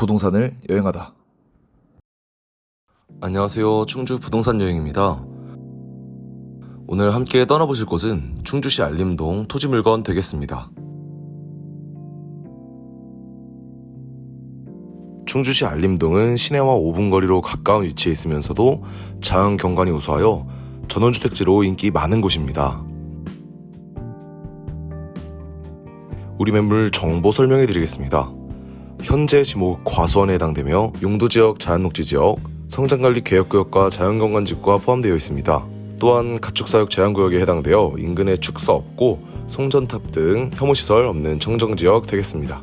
부동산을 여행하다. 안녕하세요. 충주 부동산 여행입니다. 오늘 함께 떠나보실 곳은 충주시 알림동 토지물건 되겠습니다. 충주시 알림동은 시내와 5분 거리로 가까운 위치에 있으면서도 자연 경관이 우수하여 전원주택지로 인기 많은 곳입니다. 우리 매물 정보 설명해 드리겠습니다. 현재 지목 과수원에 해당되며 용도 지역 자연녹지 지역, 성장관리 개혁구역과 자연경관지구가 포함되어 있습니다. 또한 가축사육 제한구역에 해당되어 인근에 축사 없고 송전탑 등 혐오시설 없는 청정지역 되겠습니다.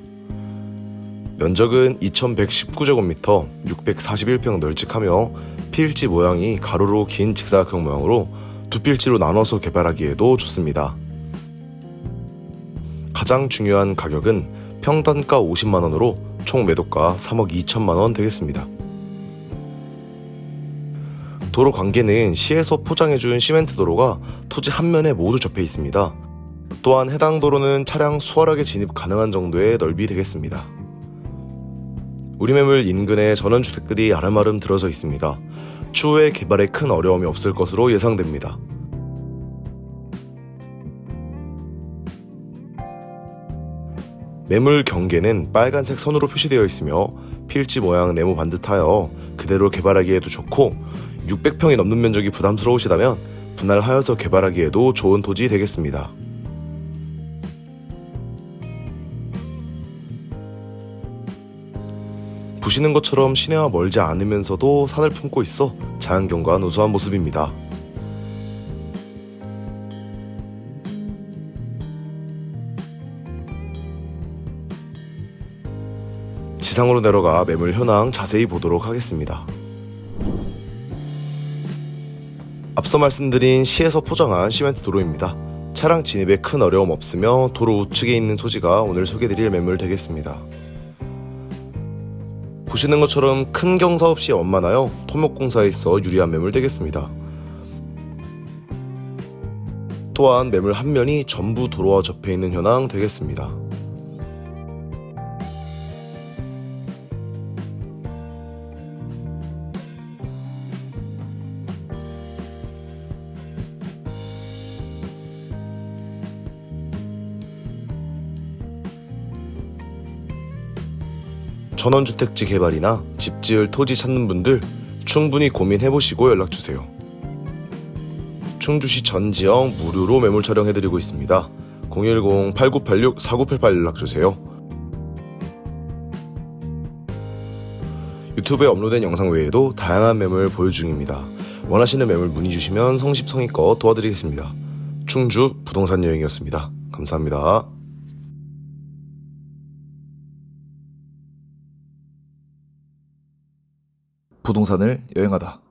면적은 2119제곱미터 641평 널찍하며 필지 모양이 가로로 긴 직사각형 모양으로 두 필지로 나눠서 개발하기에도 좋습니다. 가장 중요한 가격은 평단가 50만 원으로 총 매도가 3억 2천만 원 되겠습니다. 도로 관계는 시에서 포장해준 시멘트 도로가 토지 한 면에 모두 접해 있습니다. 또한 해당 도로는 차량 수월하게 진입 가능한 정도의 넓이 되겠습니다. 우리 매물 인근에 전원주택들이 아름아름 들어서 있습니다. 추후에 개발에 큰 어려움이 없을 것으로 예상됩니다. 매물 경계는 빨간색 선으로 표시되어 있으며 필지 모양 네모 반듯하여 그대로 개발하기에도 좋고 600평이 넘는 면적이 부담스러우시다면 분할하여서 개발하기에도 좋은 토지 되겠습니다. 보시는 것처럼 시내와 멀지 않으면서도 산을 품고 있어 자연경관 우수한 모습입니다. 지상으로 내려가 매물 현황 자세히 보도록 하겠습니다. 앞서 말씀드린 시에서 포장한 시멘트 도로입니다. 차량 진입에 큰 어려움 없으며 도로 우측에 있는 토지가 오늘 소개드릴 매물 되겠습니다. 보시는 것처럼 큰 경사 없이 원만하여 토목공사에 있어 유리한 매물 되겠습니다. 또한 매물 한 면이 전부 도로와 접해 있는 현황 되겠습니다. 전원주택지 개발이나 집 지을 토지 찾는 분들 충분히 고민해보시고 연락주세요. 충주시 전 지역 무료로 매물 촬영해드리고 있습니다. 010-8986-4988 연락주세요. 유튜브에 업로드된 영상 외에도 다양한 매물 보유 중입니다. 원하시는 매물 문의 주시면 성심성의껏 도와드리겠습니다. 충주 부동산 여행이었습니다. 감사합니다. 부동산을 여행하다.